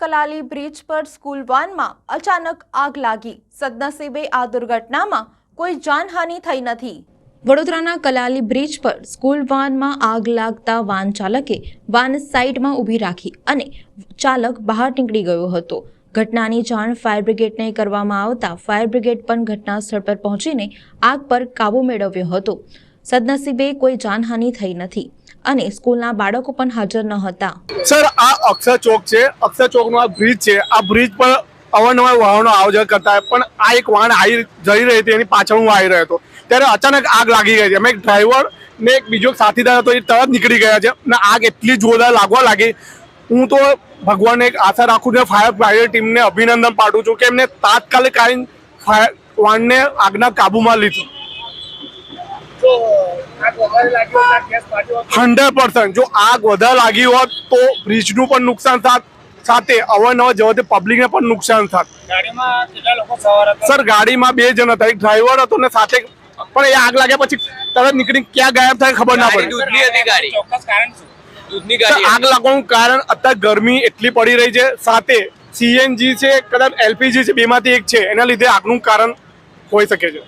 Kalali bridge પર school વાનમાં અચાનક આગ લાગી. સદનસીબે આ દુર્ઘટનામાં કોઈ જાનહાનિ થઈ નથી. વડોદરાના કલાલી બ્રિજ પર સ્કૂલ વાનમાં આગ લાગતા વાન ચાલકે વાન સાઈડમાં ઊભી રાખી અને ચાલક બહાર નીકળી ગયો હતો. ઘટનાની જાણ ફાયર બ્રિગેડને કરવામાં આવતા ફાયર બ્રિગેડ પણ ઘટના સ્થળ પર પહોંચીને આગ પર કાબૂ મેળવ્યો હતો. સદનસીબે કોઈ જાનહાનિ થઈ નથી. અને સ્કૂલના બાળકો પણ હાજર ન હતા. સર, આ અક્ષર ચોક છે. અક્ષર ચોકનો આ બ્રિજ છે. આ બ્રિજ પર અવારનવાર વાહનો આવ જા કરતા પણ આ એક વાહન આવી જઈ રહી હતી. એની પાછળ હું આવી રહ્યો હતો. ત્યારે અચાનક આગ લાગી ગઈ છે અમે એક ડ્રાઈવર ને એક બીજો સાથીદાર હતો. એ તરત નીકળી ગયા છે. અને આગ એટલી જોરદાર લાગવા લાગી. હું તો ભગવાનને એક આશા રાખું છું ફાયર ફાયર ટીમને અભિનંદન પાઠવું છું કે એમને તાત્કાલિક આવીને ફાયર વાહનને આગના કાબૂમાં લીધું. હંડ્રેડ પર્સન્ટ જો આગ વધારે લાગી હોત તો બ્રિજનું પણ નુકસાન થાત. સાથે અવારનવાર જવાથી પબ્લિકને પણ નુકસાન થાત. ગાડીમાં કેટલા લોકો સવાર હતા? સર ગાડીમાં બે જણ હતા. એક ડ્રાઈવર હતો ને સાથે પણ એ આગ લાગ્યા પછી તરત નીકળી ક્યાં ગાયબ થાય ખબર ના પડી. આગ લાગવાનું કારણ અત્યારે ગરમી એટલી પડી રહી છે. સાથે સીએનજી છે કદાચ એલપીજી છે બેમાંથી એક છે. એના લીધે આગનું કારણ હોઈ શકે છે.